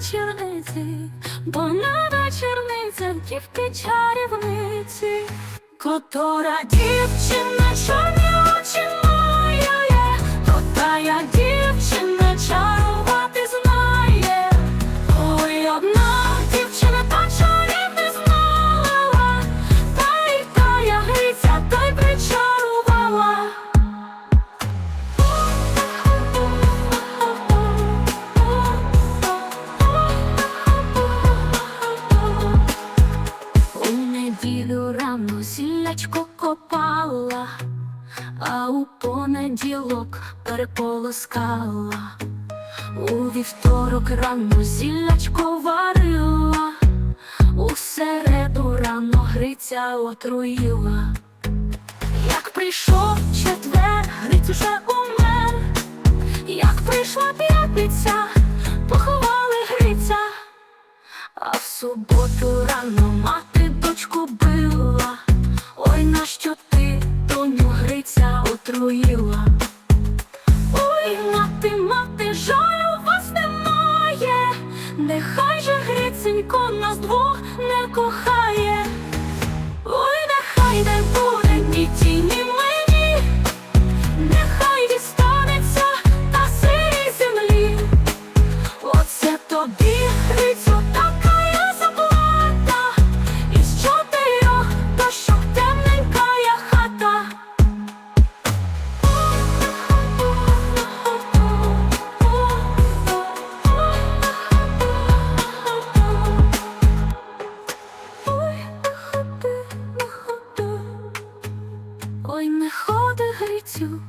вечорниці, бо на вечорницях дівки чарівниці, котора дівчина чорні неділю рано копала, а у понеділок переполоскала. У вівторок рано зілячко варила, у середу рано гриця отруїла. Як прийшов четвер, гриць уже умер, як прийшла п'ятниця, поховали гриця, а в суботу рано мати дочку била. Ой, нащо ти, тоню гриця отруїла? Ой, мати, мати, жалю вас немає, нехай же гриценько нас двох не кохає. Грицю,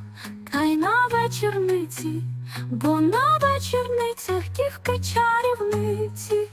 та й на вечорниці, бо на вечорницях дівки чарівниці.